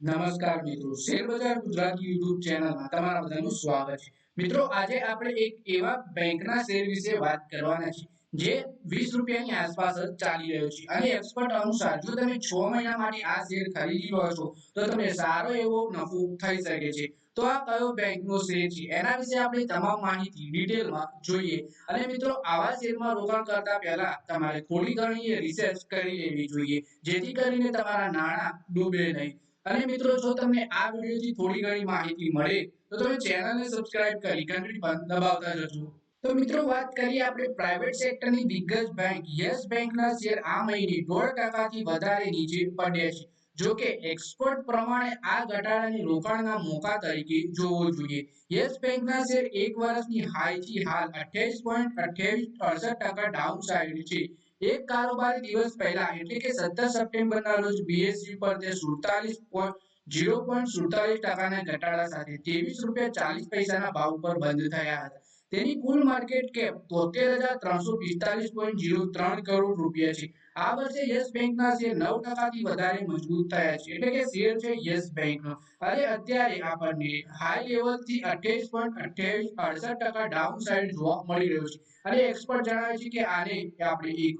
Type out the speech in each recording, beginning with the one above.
નમસ્કાર મિત્રો. શેરબજાર ગુજરાતી યુટ્યુબ ચેનલમાં તમારા બધાનું સ્વાગત છે. મિત્રો, આજે આપણે એક એવા બેંકના શેર વિશે વાત કરવાના છે જે વીસ રૂપિયાની આસપાસ જ ચાલી રહ્યો છે. અને એક્સપર્ટ અનુસાર, જો તમે છ મહિના માટે આ શેર ખરીદી લો છો, તો તમને સારો એવો નફો થઈ શકે છે. તો આ કયો બેંકનો શેર છે? એના વિશે આપણે તમામ માહિતી ડિટેલમાં જોઈએ. અને મિત્રો, આવા શેરમાં રોકાણ કરતા પહેલા તમારે થોડી ઘણી રિસર્ચ કરી લેવી જોઈએ. જેથી કરીને તમારા નાણાં ડૂબે નહીં. અને મિત્રો, જો તમને આ વિડીયોથી થોડી ઘણી માહિતી મળે, તો તમે ચેનલને સબસ્ક્રાઇબ કરી ઘંટડી દબાવતા જજો. તો મિત્રો, વાત કરીએ આપણે પ્રાઇવેટ સેક્ટરની દિગ્ગજ બેંક યસ બેંકના શેર આ મહિને 1.5% થી વધારે નીચે પડ્યા છે. જો કે એક્સપર્ટ પ્રમાણે આ ઘટાડાને રોકાણના મોકા તરીકે જોવો જોઈએ. યસ બેંકના શેર એક વર્ષની હાઈથી હાલ 28.2868% ડાઉન સાઈડ છે. એક કારોબારી દિવસ પહેલા, એટલે કે 17 સપ્ટેમ્બરના રોજ બીએસયુ પર તે 47.0.47 ટકાના ઘટાડા સાથે 23 રૂપિયા 40 પૈસાના ભાવ પર બંધ થયા હતા. તેની કુલ માર્કેટ કેપ 73,345.03 કરોડ રૂપિયા છે. આ વર્ષે યસ બેંકના શેર 9% થી વધારે મજબૂત થયા છે. એટલે કે શેર છે યસ બેંકનો. અને અત્યારે આપણને હાઈ લેવલથી 28.2868% ડાઉન સાઇડ જોવા મળી રહ્યો છે. અને એક્સપર્ટ જણાવે છે કે આને આપણે એક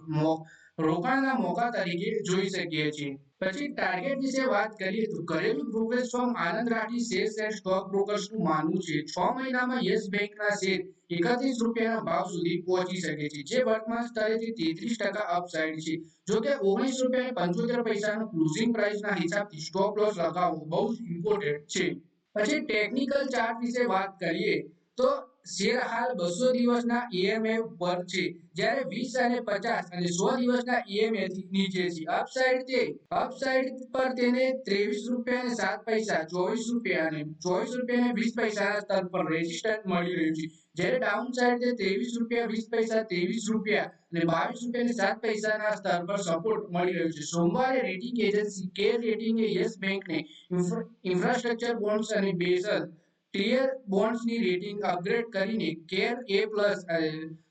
રોકાણના મોકા તરીકે જોઈ શકીએ છીએ. પછી ટાર્ગેટ વિશે વાત કરીએ તો ઘરેલું brokerage firm Anand Rathi shares and stock બ્રોકર્સનું માનવું છે, છ મહિનામાં યસ બેંકના શેર 31 રૂપિયાના ભાવ સુધી પહોંચી શકે છે, જે વર્તમાન સ્તરેથી 33% અપસાઇડ છે. જો કે 19 રૂપિયા 75 પૈસાનો ક્લોઝિંગ પ્રાઇસના હિસાબથી સ્ટોપ લોસ લગાવવો બહુ જ ઇમ્પોર્ટન્ટ છે. પછી ટેકનિકલ ચાર્ટ વિશે વાત કરીએ તો શેર હાલ બસો દિવસના ઈએમએ પર છે, જ્યારે વીસ અને 50 અને સો દિવસના ઈએમએ નીચે છે. અપસાઇડ તે અપસાઇડ પર તેને 23 રૂપિયા અને સાત પૈસા 24 રૂપિયા અને 24 રૂપિયા અને વીસ પૈસાના સ્તર પર રેઝિસ્ટન્સ મળી રહ્યું છે. જ્યારે ડાઉન સાઇડ તે 23 રૂપિયા, વીસ પૈસા 23 રૂપિયા અને 22 રૂપિયા અને 7 પૈસાના સ્તર પર સપોર્ટ મળી રહ્યો છે. સોમવારે રેટિંગ એજન્સી કે રેટિંગે યસ બેંકને ઇન્ફ્રાસ્ટ્રક્ચર બોન્ડ્સ અને બેઝલ ટિયર બોન્ડ્સની રેટિંગ અપગ્રેડ કરીને CARE A plus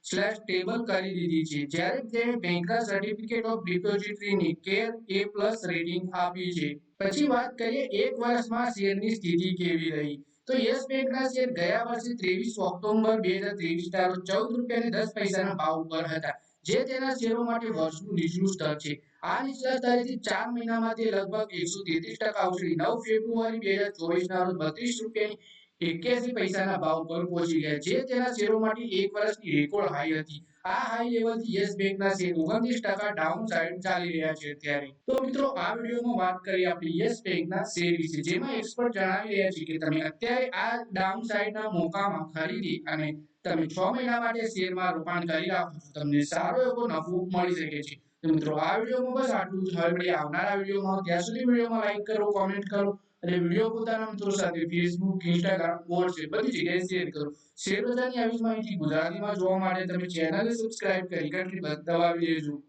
slash stable કરી દીધી છે. જ્યારે તે બેંકના સર્ટિફિકેટ ઓફ ડિપોઝિટરીની કેર એ પ્લસ રેટિંગ આપી છે. પછી વાત કરીએ એક વર્ષમાં શેરની સ્થિતિ કેવી રહી? તો યસ બેંકના શેર ગયા વર્ષે 23 ઓક્ટોબર 2023 ના રોજ ચૌદ રૂપિયા દસ 10 પૈસાના ભાવ ઉપર હતા. જે તેના શેરો માટે વર્ષનું નીચલું સ્તર છે. આ નીચલા સ્તરેથી ચાર મહિનામાં તે લગભગ 133% ઉછળી. નવ ફેબ્રુઆરી 2024 ના રોજ 32 રૂપિયાની એક્યાસી પૈસાના ભાવ પર પહોંચી ગયા જે તેના શેરોમાંથી એક વર્ષની રેકોર્ડ હાઈ હતી. આ હાઈ લેવલથી યસ બેંકના શેર 29% ડાઉન સાઈડ ચાલી રહ્યા છે અત્યારે. તો મિત્રો, આ વિડીયોમાં વાત કરી આપણે યસ બેંકના શેર વિશે. જેમાં એક્સપર્ટ જણાવી રહ્યા છે કે તમે અત્યારે આ ડાઉન સાઈડના મોકામાં ખરીદી અને તમે છ મહિના માટે શેરમાં રોકાણ કરી રાખો છો, તમને સારો એવો નફો મળી શકે છે. મિત્રો, આ વિડીયોમાં બસ આટલું જ. હવે આવનારા વિડીયોમાં. ત્યાં સુધી વિડીયોમાં લાઈક કરો કોમેન્ટ કરો. અને વીડિયો પોતાના મિત્રો સાથે ફેસબુક ઇન્સ્ટાગ્રામ વોટ્સએપ બધી જગ્યાએ શેર કરો. શેર બજારની આવી માહિતી ગુજરાતીમાં જોવા માટે તમે ચેનલને સબસ્ક્રાઇબ કરી ઘંટી દબાવી દેજો.